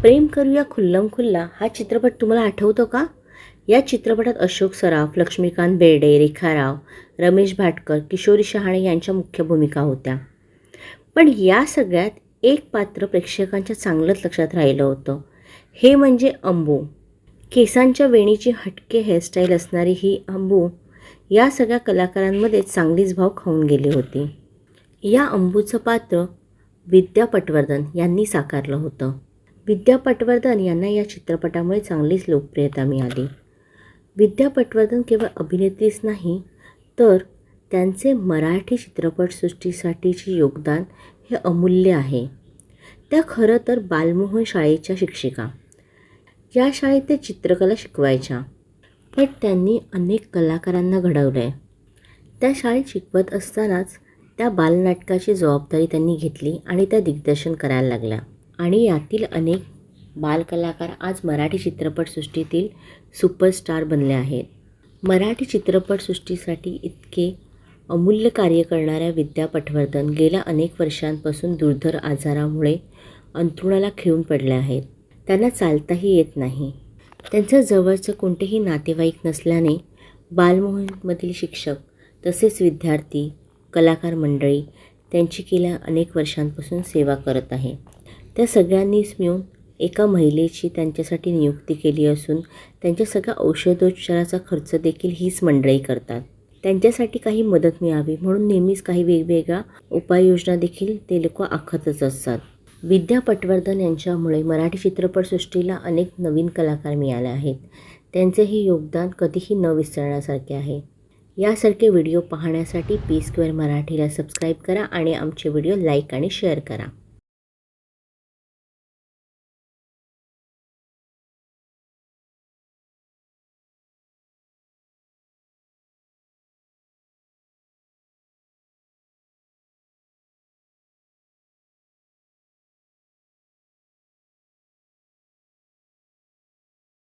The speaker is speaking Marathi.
प्रेम करूया खुल्लम खुल्ला हा चित्रपट तुम्हाला आठवतो का? या चित्रपटात अशोक सराफ लक्ष्मीकांत बेर्डे रेखा राव रमेश भाटकर किशोरी शहाणे यांच्या मुख्य भूमिका होत्या. पण या सगळ्यात एक पात्र प्रेक्षकांच्या चांगलंच लक्षात राहिलं होतं. हे म्हणजे अंबू. केसांच्या वेणीची हटके हेअरस्टाईल असणारी ही अंबू या सगळ्या कलाकारांमध्ये चांगलीच भाव खाऊन गेली होती. या अंबूचं पात्र विद्या पटवर्धन यांनी साकारलं होतं. विद्या पटवर्धन यांना या चित्रपटामुळे चांगलीच लोकप्रियता मिळाली. विद्या पटवर्धन केवळ अभिनेत्रीच नाही तर त्यांचे मराठी चित्रपटसृष्टीसाठीचे योगदान हे अमूल्य आहे. त्या खरं तर बालमोहन शाळेच्या शिक्षिका. या शाळेत ते चित्रकला शिकवायच्या. पण त्यांनी अनेक कलाकारांना घडवलं आहे त्या शाळेत शिकवत असतानाच त्या बालनाटकाची जबाबदारी त्यांनी घेतली आणि त्या दिग्दर्शन करायला लागल्या. आणि यातील अनेक बालकलाकार आज मराठी चित्रपटसृष्टीतील सुपरस्टार बनले आहेत. मराठी चित्रपटसृष्टीसाठी इतके अमूल्य कार्य करणाऱ्या विद्या पटवर्धन गेल्या अनेक वर्षांपासून दुर्धर आजारामुळे अंतरुणाला खिळून पडल्या आहेत. त्यांना चालताही येत नाही. त्यांचं जवळचं कोणतेही नातेवाईक नसल्याने बालमोहनमधील शिक्षक तसेच विद्यार्थी कलाकार मंडळी त्यांची गेल्या अनेक वर्षांपासून सेवा करत आहे त्या सगळ्यांनीच मिळून एका महिलेची त्यांच्यासाठी नियुक्ती केली असून त्यांच्या सगळ्या औषधोपचाराचा खर्च देखील हीच मंडळी करतात. त्यांच्यासाठी काही मदत मिळावी म्हणून नेहमीच काही वेगवेगळ्या उपाययोजना देखील ते लोक आखतच असतात. विद्या पटवर्धन यांच्यामुळे मराठी चित्रपटसृष्टीला अनेक नवीन कलाकार मिळाले आहेत. त्यांचे हे योगदान कधीही न विसरण्यासारखे आहे. यासारखे व्हिडिओ पाहण्यासाठी पी स्क्वेअर मराठीला सबस्क्राईब करा आणि आमचे व्हिडिओ लाईक आणि शेअर करा.